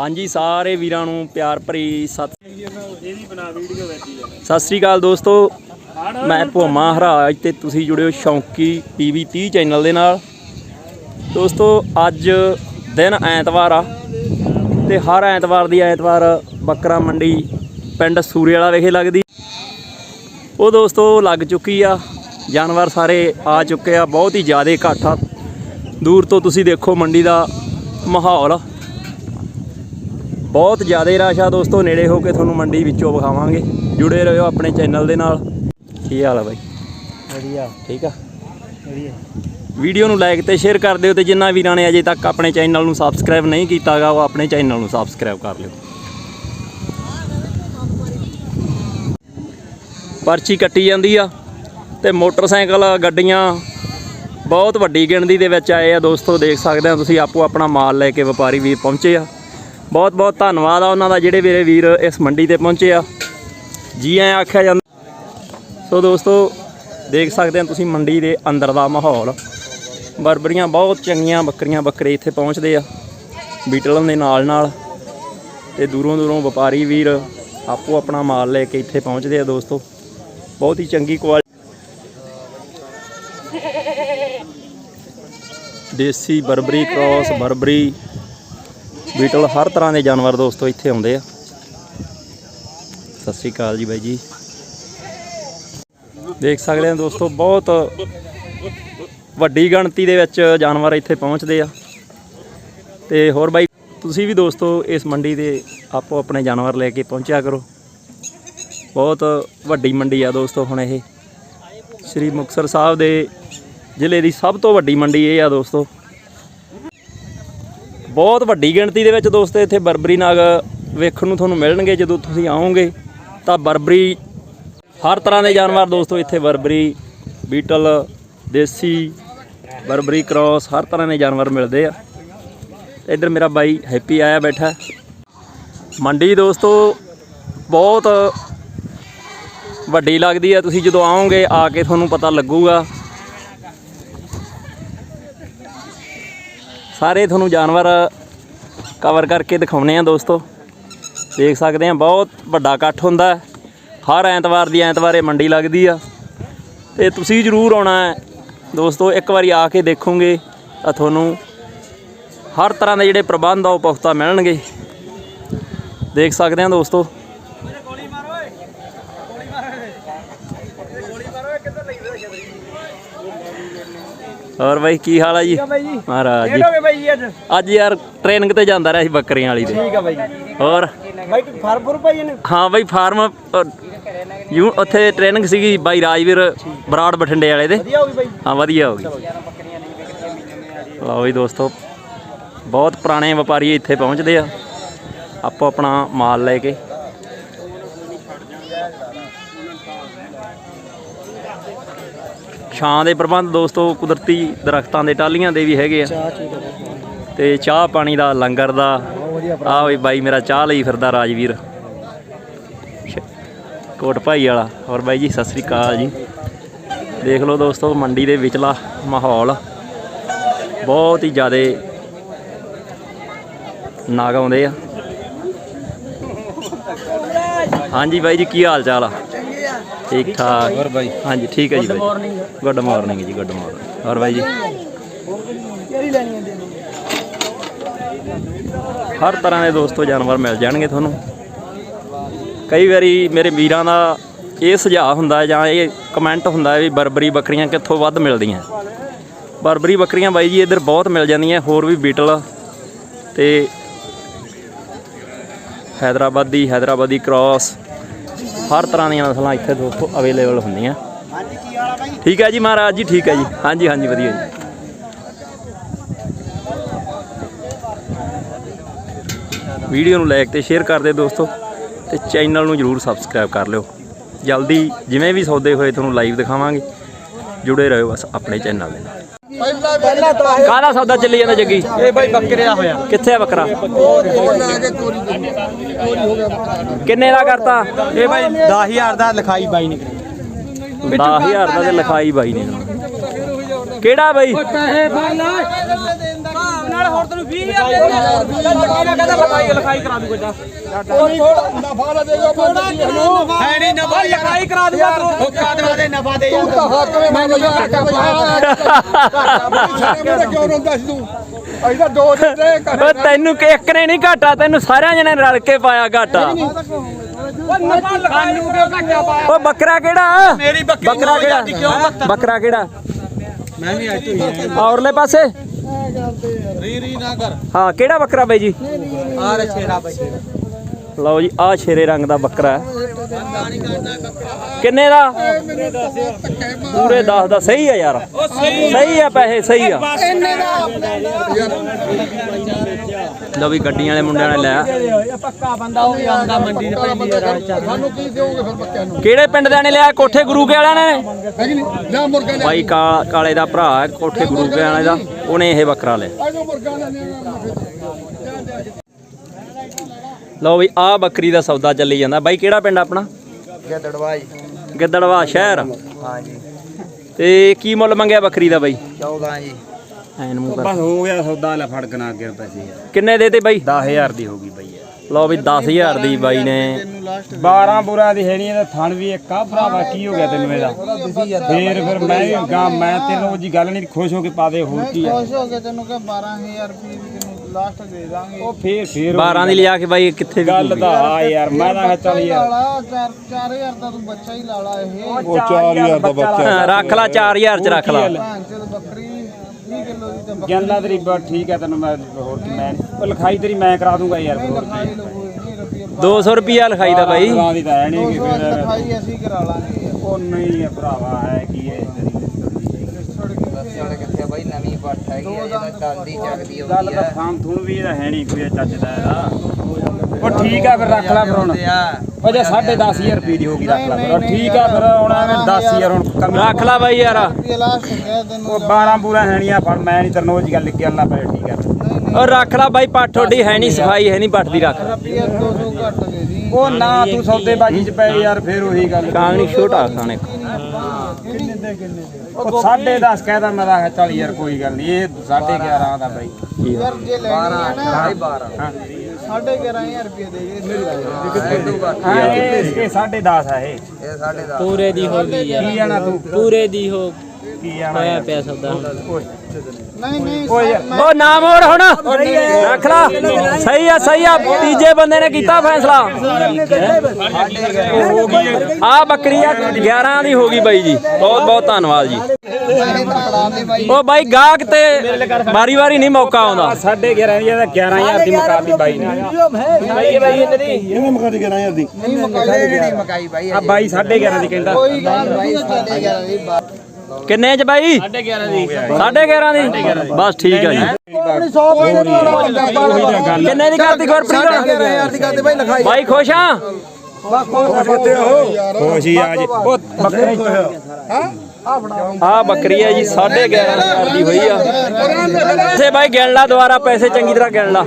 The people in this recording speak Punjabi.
ਹਾਂਜੀ ਸਾਰੇ ਵੀਰਾਂ ਨੂੰ ਪਿਆਰ ਭਰੀ ਸਤਿ ਆ। ਸਤਿ ਸ੍ਰੀ ਅਕਾਲ ਦੋਸਤੋ। ਮੈਂ ਭੋਮਾ ਹਰਾਜ ਤੇ ਤੁਸੀਂ ਜੁੜਿਓ ਸ਼ੌਂਕੀ ਪੀਵੀ 30 ਚੈਨਲ ਦੇ ਨਾਲ। ਦੋਸਤੋ ਅੱਜ ਦਿਨ ਐਤਵਾਰ ਆ ਤੇ ਹਰ ਐਤਵਾਰ ਦੀ ਐਤਵਾਰ ਬੱਕਰਾ ਮੰਡੀ ਪਿੰਡ ਸੂਰੇ ਵਾਲਾ ਵਿਖੇ ਲੱਗਦੀ। ਉਹ ਦੋਸਤੋ ਲੱਗ ਚੁੱਕੀ ਆ। ਜਾਨਵਰ ਸਾਰੇ ਆ ਚੁੱਕੇ ਆ। ਬਹੁਤ ਹੀ ਜ਼ਿਆਦਾ ਇਕੱਠ ਆ। ਦੂਰ ਤੋਂ ਤੁਸੀਂ ਦੇਖੋ ਮੰਡੀ ਦਾ ਮਾਹੌਲ। ਬਹੁਤ ਜ਼ਿਆਦਾ ਰਸ਼ ਆ ਦੋਸਤੋ ਨੇੜੇ ਹੋ ਕੇ ਤੁਹਾਨੂੰ ਮੰਡੀ ਵਿੱਚੋਂ ਵਿਖਾਵਾਂਗੇ। ਜੁੜੇ ਰਹੋ ਆਪਣੇ ਚੈਨਲ ਦੇ ਨਾਲ। ਕੀ ਹਾਲ ਆ ਬਾਈ? ਵਧੀਆ। ਠੀਕ ਆ? ਵਧੀਆ। ਵੀਡੀਓ ਨੂੰ ਲਾਈਕ ਤੇ ਸ਼ੇਅਰ ਕਰ ਦਿਓ ਤੇ ਜਿਨ੍ਹਾਂ ਵੀਰਾਂ ਨੇ ਅਜੇ ਤੱਕ ਆਪਣੇ ਚੈਨਲ ਨੂੰ ਸਬਸਕ੍ਰਾਈਬ ਨਹੀਂ ਕੀਤਾਗਾ ਉਹ ਆਪਣੇ ਚੈਨਲ ਨੂੰ ਸਬਸਕ੍ਰਾਈਬ ਕਰ ਲਿਓ। ਪਰਚੀ ਕੱਟੀ ਜਾਂਦੀ ਆ ਤੇ ਮੋਟਰਸਾਈਕਲ ਗੱਡੀਆਂ ਬਹੁਤ ਵੱਡੀ ਗਿਣਤੀ ਦੇ ਵਿੱਚ ਆਏ ਆ ਦੋਸਤੋ ਦੇਖ ਸਕਦੇ ਆ ਤੁਸੀਂ ਆਪੋ ਆਪਣਾ ਮਾਲ ਲੈ ਕੇ ਵਪਾਰੀ ਵੀਰ ਪਹੁੰਚੇ ਆ। ਬਹੁਤ ਬਹੁਤ ਧੰਨਵਾਦ ਆ ਉਹਨਾਂ ਦਾ ਜਿਹੜੇ ਮੇਰੇ ਵੀਰ ਇਸ ਮੰਡੀ ਤੇ ਪਹੁੰਚੇ ਆ। ਜੀ ਐ ਆਖਿਆ ਜਾਂਦਾ। ਸੋ ਦੋਸਤੋ, ਦੇਖ ਸਕਦੇ ਆ ਤੁਸੀਂ ਮੰਡੀ ਦੇ ਅੰਦਰ ਦਾ ਮਾਹੌਲ। ਬਰਬਰੀਆਂ ਬਹੁਤ ਚੰਗੀਆਂ, ਬੱਕਰੀਆਂ ਬੱਕਰੇ ਇੱਥੇ ਪਹੁੰਚਦੇ ਆ। ਬੀਟਲ ਦੇ ਨਾਲ ਨਾਲ ਤੇ ਦੂਰੋਂ ਦੂਰੋਂ ਵਪਾਰੀ ਵੀਰ ਆਪੋ ਆਪਣਾ ਮਾਲ ਲੈ ਕੇ ਇੱਥੇ ਪਹੁੰਚਦੇ ਆ ਦੋਸਤੋ। ਬਹੁਤ ਹੀ ਚੰਗੀ ਕੁਆਲਿਟੀ ਦੇਸੀ ਬਰਬਰੀ, ਕ੍ਰਾਸ ਬਰਬਰੀ ਬੀਟਲ ਹਰ ਤਰ੍ਹਾਂ ਦੇ ਜਾਨਵਰ ਦੋਸਤੋ ਇੱਥੇ ਆਉਂਦੇ ਆ। ਸਤਿ ਸ੍ਰੀ ਅਕਾਲ ਜੀ ਬਾਈ ਜੀ। ਦੇਖ ਸਕਦੇ ਆ ਦੋਸਤੋ, ਬਹੁਤ ਵੱਡੀ ਗਿਣਤੀ ਦੇ ਵਿੱਚ ਜਾਨਵਰ ਇੱਥੇ ਪਹੁੰਚਦੇ ਆ। ਤੇ ਹੋਰ ਬਾਈ, ਤੁਸੀਂ ਵੀ ਦੋਸਤੋ ਇਸ ਮੰਡੀ ਦੇ ਆਪੋ ਆਪਣੇ ਜਾਨਵਰ ਲੈ ਕੇ ਪਹੁੰਚਿਆ ਕਰੋ। ਬਹੁਤ ਵੱਡੀ ਮੰਡੀ ਆ ਦੋਸਤੋ ਹੁਣ ਇਹ। ਸ੍ਰੀ ਮੁਕਤਸਰ ਸਾਹਿਬ ਦੇ ਜ਼ਿਲ੍ਹੇ ਦੀ ਸਭ ਤੋਂ ਵੱਡੀ ਮੰਡੀ ਇਹ ਆ ਦੋਸਤੋ। ਬਹੁਤ ਵੱਡੀ ਗਿਣਤੀ ਦੇ ਵਿੱਚ ਦੋਸਤੋ ਇੱਥੇ ਬਰਬਰੀ ਨਾਗ ਵੇਖਣ ਨੂੰ ਤੁਹਾਨੂੰ ਮਿਲਣਗੇ, ਜਦੋਂ ਤੁਸੀਂ ਆਓਗੇ, ਤਾਂ ਬਰਬਰੀ ਹਰ ਤਰ੍ਹਾਂ ਦੇ ਜਾਨਵਰ ਦੋਸਤੋ ਇੱਥੇ ਬਰਬਰੀ, ਬੀਟਲ, ਦੇਸੀ, ਬਰਬਰੀ ਕ੍ਰਾਸ, ਹਰ ਤਰ੍ਹਾਂ ਦੇ ਜਾਨਵਰ ਮਿਲਦੇ ਆ। ਇੱਧਰ ਮੇਰਾ ਬਾਈ ਹੈਪੀ ਆਇਆ ਬੈਠਾ। ਮੰਡੀ ਦੋਸਤੋ, ਬਹੁਤ ਵੱਡੀ ਲੱਗਦੀ ਆ, ਤੁਸੀਂ ਜਦੋਂ ਆਓਗੇ, ਆ ਕੇ ਤੁਹਾਨੂੰ ਪਤਾ ਲੱਗੂਗਾ। ਸਾਰੇ ਤੁਹਾਨੂੰ ਜਾਨਵਰ ਕਵਰ ਕਰਕੇ ਦਿਖਾਉਣੇ ਆ ਦੋਸਤੋ। ਦੇਖ ਸਕਦੇ ਆ, ਬਹੁਤ ਵੱਡਾ ਇਕੱਠ ਹੁੰਦਾ ਹਰ ਐਤਵਾਰ ਦੀ ਐਤਵਾਰ ਇਹ ਮੰਡੀ ਲੱਗਦੀ ਆ। ਤੇ ਤੁਸੀਂ ਜ਼ਰੂਰ ਆਉਣਾ ਹੈ। ਦੋਸਤੋ, ਇੱਕ ਵਾਰੀ ਆ ਕੇ ਦੇਖੋਗੇ ਤਾਂ ਤੁਹਾਨੂੰ ਹਰ ਤਰ੍ਹਾਂ ਦੇ ਜਿਹੜੇ ਪ੍ਰਬੰਧ ਆ ਉਹ ਪੁਖਤਾ ਮਿਲਣਗੇ। ਦੇਖ ਸਕਦੇ ਆ ਦੋਸਤੋ। ਹੋਰ ਬਾਈ ਕੀ ਹਾਲ ਆ ਜੀ? ਬਾਈ ਜੀ। ਮਹਾਰਾਜ ਜੀ। ਕਿਹੜਾ ਬਾਈ ਜੀ ਅੱਜ। ਅੱਜ ਯਾਰ ਟ੍ਰੇਨਿੰਗ ਤੇ ਜਾਂਦਾ ਰਿਹਾ ਸੀ ਬੱਕਰੀਆਂ ਵਾਲੀ ਤੇ। ਠੀਕ ਆ ਬਾਈ ਹੋਰ? ਬਾਈ ਤੂੰ ਫਰਫੁਰ ਭਾਈ ਨੇ ਹਾਂ? ਬਾਈ ਫਾਰਮ ਯੂ ਉੱਥੇ ਟ੍ਰੇਨਿੰਗ ਸੀਗੀ ਬਾਈ ਰਾਜਵੀਰ ਬਰਾੜ ਬਠਿੰਡੇ ਵਾਲੇ ਦੇ। ਵਧੀਆ ਹੋ ਗਈ ਬਾਈ ਹਾਂ ਵਧੀਆ ਹੋ ਗਈ। ਲਓ ਵੀ ਦੋਸਤੋ ਬਹੁਤ ਪੁਰਾਣੇ ਵਪਾਰੀ ਇੱਥੇ ਪਹੁੰਚਦੇ ਆ। ਆਪੋ ਆਪਣਾ ਮਾਲ ਲੈ ਕੇ। ਛਾਂ ਦੇ ਪ੍ਰਬੰਧ ਦੋਸਤੋ ਕੁਦਰਤੀ ਦਰਖਤਾਂ ਦੇ ਟਾਲੀਆਂ ਦੇ ਵੀ ਹੈਗੇ ਆ। ਤੇ ਚਾਹ ਪਾਣੀ ਦਾ ਲੰਗਰ ਦਾ। ਆਹ ਵੀ ਬਾਈ ਮੇਰਾ ਚਾਹ ਲਈ ਫਿਰਦਾ ਰਾਜਵੀਰ। ਕੋਟ ਭਾਈ ਵਾਲਾ। ਹੋਰ ਬਾਈ ਜੀ ਸਤਿ ਸ੍ਰੀ ਅਕਾਲ ਜੀ। ਦੇਖ ਲਓ ਦੋਸਤੋ ਮੰਡੀ ਦੇ ਵਿਚਲਾ ਮਾਹੌਲ। ਬਹੁਤ ਹੀ ਜ਼ਿਆਦੇ ਨਾਗ ਆਉਂਦੇ ਆ। ਹਾਂਜੀ ਬਾਈ ਜੀ ਕੀ ਹਾਲ ਚਾਲ ਆ? ਠੀਕ ਠਾਕ। ਹੋਰ ਬਾਈ ਹਾਂਜੀ ਠੀਕ ਹੈ ਜੀ ਬਾਈ। ਗੁੱਡ ਮਾਰਨਿੰਗ ਜੀ ਗੁੱਡ ਮਾਰਨਿੰਗ ਹੋਰ ਬਾਈ ਜੀ? ਕਿਹੜੀ ਲੈਣੀ ਹੈ ਹਰ ਤਰ੍ਹਾਂ ਦੇ ਦੋਸਤੋ ਜਾਨਵਰ ਮਿਲ ਜਾਣਗੇ ਤੁਹਾਨੂੰ। ਕਈ ਵਾਰੀ ਮੇਰੇ ਵੀਰਾਂ ਦਾ ਇਹ ਸੁਝਾਅ ਹੁੰਦਾ ਜਾਂ ਇਹ ਕਮੈਂਟ ਹੁੰਦਾ ਵੀ ਬਰਬਰੀ ਬੱਕਰੀਆਂ ਕਿੱਥੋਂ ਵੱਧ ਮਿਲਦੀਆਂ। ਬਰਬਰੀ ਬੱਕਰੀਆਂ ਬਾਈ ਜੀ ਇੱਧਰ ਬਹੁਤ ਮਿਲ ਜਾਂਦੀਆਂ ਹੋਰ ਵੀ ਬੀਟਲ ਤੇ ਹੈਦਰਾਬਾਦੀ ਹੈਦਰਾਬਾਦੀ ਕ੍ਰਾਸ। ਹਰ ਤਰ੍ਹਾਂ ਦੀਆਂ ਨਸਲਾਂ ਇੱਥੇ ਦੋਸਤੋ ਅਵੇਲੇਬਲ ਹੁੰਦੀਆਂ। ਠੀਕ ਹੈ ਜੀ ਮਹਾਰਾਜ ਜੀ, ਠੀਕ ਹੈ ਜੀ। ਹਾਂਜੀ ਹਾਂਜੀ, ਵਧੀਆ ਜੀ। ਵੀਡੀਓ ਨੂੰ ਲਾਈਕ ਤੇ ਸ਼ੇਅਰ ਕਰ ਦਿਓ ਦੋਸਤੋ ਤੇ ਚੈਨਲ ਨੂੰ ਜਰੂਰ ਸਬਸਕ੍ਰਾਈਬ ਕਰ ਲਿਓ। ਜਲਦੀ ਜਿਵੇਂ ਵੀ ਸੌਦੇ ਹੋਏ ਤੁਹਾਨੂੰ ਲਾਈਵ ਦਿਖਾਵਾਂਗੇ। ਜੁੜੇ ਰਹੋ ਬਸ ਆਪਣੇ ਚੈਨਲ ਦੇ ਨਾਲ। ਪਹਿਲਾਂ ਤਾਂ ਇਹ ਕਾਹਦਾ ਸੌਦਾ ਚੱਲੀ ਜਾਂਦਾ ਜੱਗੀ। ਇਹ ਬਾਈ ਬੱਕਰਿਆ ਹੋਇਆ। ਕਿੱਥੇ ਆ ਬੱਕਰਾ? ਕਿੰਨੇ ਦਾ ਕਰਤਾ? ਇਹ ਬਾਈ 10000 ਦਾ ਲਿਖਾਈ ਬਾਈ ਨੇ ਕਰੀ। 10000 ਦਾ ਤੇ ਲਿਖਾਈ ਬਾਈ ਨੇ। ਕਿਹੜਾ ਬਾਈ? ਪੈਸੇ ਫੜ ਲੈ। ਨਾਲ ਹੋਰ ਤੈਨੂੰ 20000 ਦੇ ਦੇ ਚੱਲ ਲੱਗੀ ਨਾ ਕਹਿੰਦਾ ਲਿਖਾਈ ਲਿਖਾਈ ਕਰਾ ਦੂਗਾ ਜਾ। ਨਫਾ ਨਾ ਦੇਗਾ ਥੋੜਾ ਹੈ ਨਹੀਂ ਨਫਾ ਲਿਖਾਈ ਕਰਾ ਦੂਗਾ ਤੂੰ। ਉਹ ਕਰਾ ਦਵਾ ਦੇ ਨਫਾ ਦੇ ਤੂੰ ਤਾਂ ਹੱਕ ਵੇ ਮੈਂ ਲਗਾ ਘਾਟਾ ਮੇਰੇ ਕਿਉਂ ਰੋਂਦਾ ਸੀ ਤੂੰ? ਅਸੀਂ ਤਾਂ ਦੋ ਦਿਨ ਦੇ ਓ ਤੈਨੂੰ ਕਿ ਇੱਕ ਨੇ ਨਹੀਂ ਘਾਟਾ ਤੈਨੂੰ ਸਾਰਿਆਂ ਜਣੇ ਰਲ ਕੇ ਪਾਇਆ ਘਾਟਾ। ਉਹ ਓ ਬੱਕਰਾ ਕਿਹੜਾ? ਮੇਰੀ ਬੱਕਰੀ ਕਿਹੜਾ? ਬੱਕਰਾ? ਕਿਹੜਾ? ਮੈਂ ਵੀ ਅੱਜ ਤੋਂ ਹੀ ਔਰਲੇ ਪਾਸੇ। ਰੀ ਰੀ ਨਾ ਕਰ। ਹਾਂ ਕਿਹੜਾ ਬੱਕਰਾ ਬਾਈ ਜੀ? ਆ ਰੇ ਛੇੜਾ ਬੱਚੇ ਲਓ ਜੀ ਆਹ ਸ਼ੇਰੇ ਰੰਗ ਦਾ ਬੱਕਰਾ ਹੈ। ਕਿੰਨੇ ਦਾ? ਪੂਰੇ 10 ਦਾ ਸਹੀ ਆ ਯਾਰ। ਉਹ ਸਹੀ ਆ। ਪੈਸੇ ਸਹੀ ਆ। ਇੰਨੇ ਦਾ। ਲਓ ਵੀ ਗੱਡੀਆਂ ਵਾਲੇ ਮੁੰਡਿਆਂ ਨੇ ਲਿਆ। ਪੱਕਾ ਬੰਦਾ ਉਹ ਵੀ ਆਉਂਦਾ ਮੰਡੀ ਦੇ ਪਹਿਲੀ ਵਾਰ ਸਾਨੂੰ ਕੀ ਦਿਓਗੇ ਫਿਰ ਬੱਕਿਆਂ ਨੂੰ? ਕਿਹੜੇ ਪਿੰਡ ਦੇ ਨੇ ਲਿਆ? ਕੋਠੇ ਗੁਰੂ ਕੇ ਵਾਲਿਆਂ ਨੇ? ਹੈ ਕਿ ਨਹੀਂ? ਜਾਂ ਮੁਰਗਾ ਲੈ ਬਾਈ ਕਾ। ਕਾਲੇ ਦਾ ਭਰਾ ਹੈ ਕੋਠੇ ਗੁਰੂ ਕੇ ਵਾਲੇ ਦਾ। ਉਹਨੇ ਇਹ ਬੱਕਰਾ ਲਿਆ। ਆਜੋ ਮੁਰਗਾ ਲੈ ਲਓ ਵੀ ਆਹ ਬੱਕਰੀ ਦਾ ਸੌਦਾ ਚੱਲੀ ਜਾਂਦਾ। ਬਾਈ ਕਿਹੜਾ ਪਿੰਡ ਆਪਣਾ? ਗਿੱਦੜਵਾ ਸ਼ਹਿਰ? ਹਾਂ ਜੀ ਤੇ ਕੀ ਮੁੱਲ ਮੰਗਿਆ ਬੱਕਰੀ ਦਾ ਬਾਈ? 14 ਜੀ। ਐਨ ਮੂੰਹ ਕਰ। ਬਸ ਹੋ ਗਿਆ ਸੌਦਾ ਲੈ ਫੜ ਕਨਾ ਅੱਗੇ ਪੈਸੇ ਕਿੰਨੇ ਦੇਤੇ ਬਾਈ? 10000 ਦੀ ਹੋ ਗਈ ਬਈ ਲਓ ਵੀ 10000 ਦੀ ਬਾਈ ਨੇ। 12 ਬੁਰਾ ਦੀ ਹੈ ਨਹੀਂ ਇਹਦਾ ਥਣ ਵੀ ਇੱਕ ਆ। ਭਰਾਵਾ ਕੀ ਹੋ ਗਿਆ ਤੈਨੂੰ ਇਹਦਾ? ਫੇਰ ਫਿਰ ਮੈਂ ਵੀ ਗਾ ਮੈਂ ਤੈਨੂੰ ਜੀ ਗੱਲ ਨਹੀਂ ਖੁਸ਼ ਹੋ ਕੇ ਪਾ ਦੇ ਹੋਰ ਕੀ ਆ। ਖੁਸ਼ ਹੋ ਕੇ ਤੈਨੂੰ ਕਹ 12000 ਰੁਪਏ ਵੀ ਤੈਨੂੰ ਲਾਸਟ ਦੇ ਦਾਂਗੇ। ਉਹ ਫੇਰ ਫੇਰ 12 ਦੀ ਲਿਆ ਕੇ ਬਾਈ ਕਿੱਥੇ ਗੱਲ ਦਾ ਆ ਯਾਰ ਮੈਂ ਤਾਂ ਚੱਲ ਯਾਰ। ਲਾਲਾ 4 4000 ਦਾ ਤੂੰ ਬੱਚਾ ਹੀ ਲਾ ਲਾ ਇਹ। ਉਹ 4000 ਦਾ ਬੱਚਾ ਰੱਖ ਲਾ 4000 ਚ ਰੱਖ ਲਾ। ਬੱਕਰੀ 20 ਕਿਲੋ ਦੀ ਤਾਂ ਬੱਕਰੀ ਗਿਆਨਾ ਤੇਰੀ ਬਸ ਠੀਕ ਹੈ ਤੈਨੂੰ ਮੈਂ ਹੋਰ ਕੀ ਮੈਂ ਉਹ ਲਿਖਾਈ ਤੇਰੀ ਮੈਂ ਕਰਾ ਦੂੰਗਾ ਯਾਰ ਹੋਰ ਕੀ। ਲਗੋ 20 ਰੁਪਏ 200 ਰੁਪਿਆ ਲਿਖਾਈ ਦਾ ਬਾਈ। ਬਾਰਾਂ ਦੀ ਤਾਂ ਹੈ ਨਹੀਂ ਕਿ 200 ਫਿਰ ਲਿਖਾਈ ਅਸੀਂ ਕਰਾ ਲਾਂਗੇ। ਉਹ ਨਹੀਂ ਹੈ ਭਰਾਵਾ ਹੈ ਕੀ ਹੈ ਸੜਕ ਕਿੱਥੇ ਬਾਈ ਨਵੀਂ ਪੱਠ ਹੈਗੀ ਆ ਇਹਦਾ ਚੱਲਦੀ ਚੱਕਦੀ ਗੱਲ ਆਉਂਦੀ ਤਾਂ ਆ ਥਾਮ ਥੂਣ ਵੀ ਇਹਦਾ ਹੈ ਨਹੀਂ ਕੋਈ ਚੱਜਦਾ ਇਹਦਾ। ਉਹ ਠੀਕ ਆ ਫਿਰ ਰੱਖ ਲੈ ਫਿਰ ਹੁਣ। ਉਹ ਜੇ 10500 ਰੁਪਏ ਦੀ ਹੋਗੀ ਰੱਖ ਲੈ ਫਿਰ। ਉਹ ਠੀਕ ਆ ਫਿਰ ਹੁਣ ਐਵੇਂ 10000 ਹੁਣ ਕਮੀ ਰੱਖ ਲਾ ਬਾਈ ਯਾਰ। ਰੁਪਏ ਲਾਸਟ ਗਿਆ ਤੈਨੂੰ ਉਹ 12 ਪੂਰਾ ਹੈਣੀਆਂ ਫੜ ਮੈਂ ਨਹੀਂ ਤਰਨੋਜ ਦੀ ਗੱਲ ਲਿਖ ਕੇ ਆਣਾ ਪਏ ਠੀਕ ਆ। ਉਹ ਰੱਖ ਲਾ ਬਾਈ ਪੱਠ ਤੁਹਾਡੀ ਹੈ ਨਹੀਂ ਸਫ਼ਾਈ ਹੈ ਨਹੀਂ ਪੱਠ ਦੀ ਰੱਖ। ਰੁਪਏ 200 ਘੱਟ ਦੇ ਦੀ। ਉਹ ਨਾ ਤੂੰ ਸੌਦੇਬਾਜ਼ੀ ਚ ਪਏ ਯਾਰ ਫਿਰ ਉਹੀ ਗੱਲ। ਕਾਂਗਣੀ ਛੋਟਾ ਖਾਣੇ ਉਹ 10.5 ਕਹਿਦਾ ਮੈਂ ਤਾਂ ਚੱਲ ਯਾਰ ਕੋਈ ਗੱਲ ਨਹੀਂ ਇਹ 11.5 ਦਾ ਬਾਈ। ਯਾਰ ਜੇ ਲੈਣੀ ਹੈ ਨਾ। ਹਾਂ 11500 ਰੁਪਏ ਦੇ ਦੇ ਹਾਂ ਇਹ ਇਹ 10.5 ਆ ਇਹ। ਇਹ ਸਾਡੇ ਦਾ ਪੂਰੇ ਦੀ ਹੋ ਗਈ ਯਾਰ। ਕੀ ਜਾਣਾ ਤੂੰ? ਪੂਰੇ ਦੀ ਹੋ ਕੀ ਜਾਣਾ ਹੋਇਆ ਪਿਆ ਸੌਦਾ। ਨਹੀਂ ਨਹੀਂ ਉਹ ਨਾ ਮੋੜ ਹੁਣ। ਰੱਖ ਲਾ। ਸਹੀ ਆ ਸਹੀ ਆ। ਤੀਜੇ ਬੰਦੇ ਨੇ ਕੀਤਾ ਫੈਸਲਾ। ਆ ਬੱਕਰੀ ਆ 11 ਦੀ ਹੋ ਗਈ ਬਾਈ ਜੀ। ਬਹੁਤ ਬਹੁਤ ਧੰਨਵਾਦ ਜੀ। ਉਹ ਬਾਈ ਗਾਹਕ ਤੇ ਵਾਰੀ ਵਾਰੀ ਨਹੀਂ ਮੌਕਾ ਆਉਂਦਾ। 11.5 ਦੀ ਇਹਦਾ 11000 ਦੀ ਮੁਕਾਬਲੀ ਬਾਈ ਨੇ। ਨਹੀਂ। ਮਕਾਈ ਮਕਾਈ ਬਾਈ ਆ ਬਾਈ 11.5 ਦੀ ਕਹਿੰਦਾ। ਕੋਈ ਗੱਲ ਨਹੀਂ। ਸਾਡੇ ਘਰ ਦੀ ਬਾਤ ਕਿੰਨੇ ਚ ਬਾਈ? 11.5 ਦੀ 11.5 ਦੀ। ਬਸ ਠੀਕ ਆ ਜੀ। ਕਿੰਨੇ ਦੀ ਕਰਤੀ ਗੁਰਪ੍ਰੀਤ ਦੀ ਕਰਦੇ ਬਾਈ ਲਿਖਾਈ। ਬਾਈ ਖੁਸ਼ ਆ? ਖੁਸ਼ੀ ਆ ਜੀ। ਉਹ ਬੱਕਰੇ ਆ। ਬੱਕਰੀ ਹੈ ਜੀ 11.5 ਦੀ ਹੋਈ ਆ। ਇੱਥੇ ਬਾਈ ਗਿਣ ਲਾ ਦੁਬਾਰਾ ਪੈਸੇ ਚੰਗੀ ਤਰ੍ਹਾਂ ਗਿਣ ਲਾ।